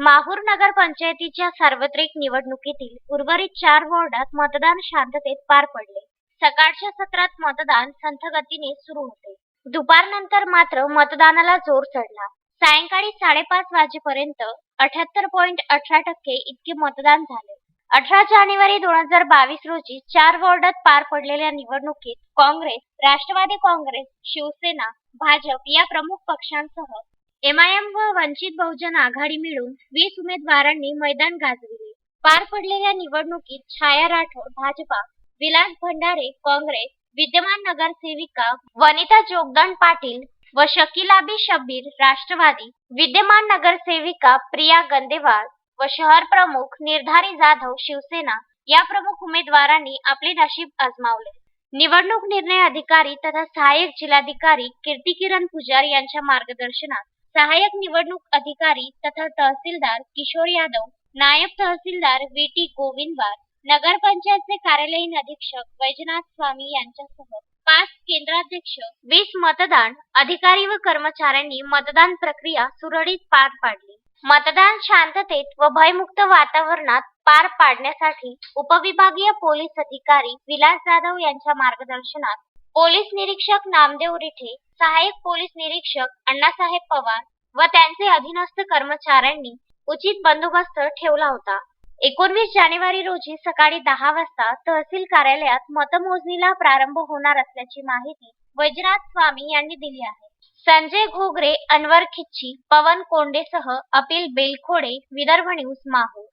माहूर नगर पंचायतीच्या सार्वत्रिक निवडणुकीतील उर्वरित चार वॉर्डात मतदान शांततेत पार पडले. सकाळच्या सत्रात मतदान संथ गतीने सुरू होते. दुपारनंतर मात्र मतदानाला जोर चढला. सायंकाळी साडेपाच वाजेपर्यंत अठ्याहत्तर पॉईंट अठरा टक्के इतके मतदान झाले. अठरा जानेवारी दोन हजार बावीस रोजी चार वॉर्डात पार पडलेल्या निवडणुकीत काँग्रेस राष्ट्रवादी काँग्रेस शिवसेना भाजप या प्रमुख पक्षांसह एमआयएम व वंचित बहुजन आघाडी मिळून वीस उमेदवारांनी मैदान गाजविले. पार पडलेल्या निवडणुकीत छाया राठोड भाजपा विलास भंडारे काँग्रेस विद्यमान नगरसेविका वनिता जोगदान पाटील व शकिलाबी शब्बीर राष्ट्रवादी विद्यमान नगरसेविका प्रिया गंदेवाल व शहर प्रमुख निर्धारी जाधव शिवसेना या प्रमुख उमेदवारांनी आपले नशीब आजमावले. निवडणूक निर्णय अधिकारी तथा सहाय्यक जिल्हाधिकारी कीर्तिकिरण पुजार यांच्या मार्गदर्शनात सहाय्यक निवडणूक अधिकारी तथा तहसीलदार किशोर यादव नायब तहसीलदार व्ही टी गोविंदवार नगरपंचायतचे कार्यालयीन अधीक्षक वैजनाथ स्वामी यांच्यासह पाच केंद्राध्यक्ष वीस मतदान अधिकारी व कर्मचाऱ्यांनी मतदान प्रक्रिया सुरळीत पार पाडली. मतदान शांततेत व भयमुक्त वातावरणात पार पाडण्यासाठी उपविभागीय पोलीस अधिकारी विलास जाधव यांच्या मार्गदर्शनात पोलीस निरीक्षक नामदेव रिठे सहाय्यक पोलीस निरीक्षक अण्णासाहेब पवार व त्यांचे अधीनस्थ कर्मचाऱ्यांनी उचित बंदोबस्त ठेवला होता. एकोणवीस जानेवारी रोजी सकाळी दहा वाजता तहसील कार्यालयात मतमोजणीला प्रारंभ होणार असल्याची माहिती वैजनाथ स्वामी यांनी दिली आहे. संजय घोगरे अनवर खिच्ची पवन कोंडेसह अपिल बेलखोडे विदर्भ न्यूज माहूर